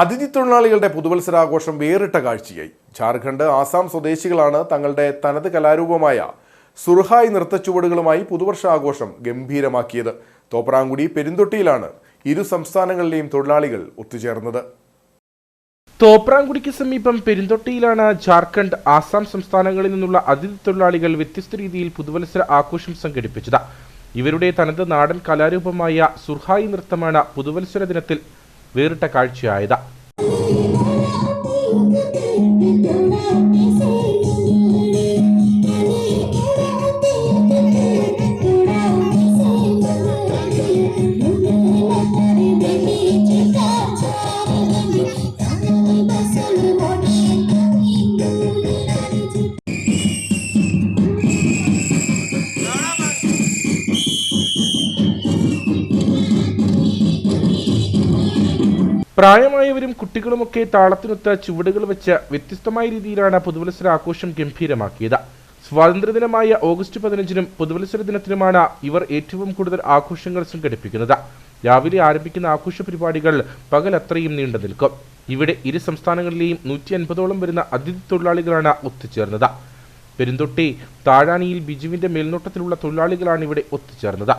അതിഥി തൊഴിലാളികളുടെ പുതുവത്സരാഘോഷം വേറിട്ട കാഴ്ചയായി. ജാർഖണ്ഡ് ആസാം സ്വദേശികളാണ് തങ്ങളുടെ തനത് കലാരൂപമായ സുർഹായ് നൃത്തച്ചുവടുകളുമായി പുതുവർഷാഘോഷം ഗംഭീരമാക്കിയത്. തോപ്രാങ്കുടി പെരുന്തൊട്ടിയിലാണ് ഇരു സംസ്ഥാനങ്ങളിലെയും തൊഴിലാളികൾ ഒത്തുചേർന്നത്. തോപ്രാങ്കുടിക്ക് സമീപം പെരുന്തൊട്ടിയിലാണ് ജാർഖണ്ഡ് ആസാം സംസ്ഥാനങ്ങളിൽ നിന്നുള്ള അതിഥി തൊഴിലാളികൾ വ്യത്യസ്ത രീതിയിൽ പുതുവത്സര ആഘോഷം സംഘടിപ്പിച്ചത്. ഇവരുടെ തനത് നാടൻ കലാരൂപമായ സുർഹായി നൃത്തമാണ് പുതുവത്സര ദിനത്തിൽ വേറിട്ട കാഴ്ചയായത്. പ്രായമായവരും കുട്ടികളുമൊക്കെ താളത്തിനൊത്ത ചുവടുകൾ വെച്ച് വ്യത്യസ്തമായ രീതിയിലാണ് പുതുവത്സര ആഘോഷം ഗംഭീരമാക്കിയത്. സ്വാതന്ത്ര്യദിനമായ ഓഗസ്റ്റ് പതിനഞ്ചിനും പുതുവത്സര ദിനത്തിനുമാണ് ഇവർ ഏറ്റവും കൂടുതൽ ആഘോഷങ്ങൾ സംഘടിപ്പിക്കുന്നത്. രാവിലെ ആരംഭിക്കുന്ന ആഘോഷ പരിപാടികൾ പകൽ അത്രയും നീണ്ടു നിൽക്കും. ഇവിടെ ഇരു സംസ്ഥാനങ്ങളിലെയും നൂറ്റി അൻപതോളം വരുന്ന അതിഥി തൊഴിലാളികളാണ് ഒത്തുചേർന്നത്. പെരുന്തൊട്ടി താഴാനിയിൽ ബിജുവിന്റെ മേൽനോട്ടത്തിലുള്ള തൊഴിലാളികളാണ് ഇവിടെ ഒത്തുചേർന്നത്.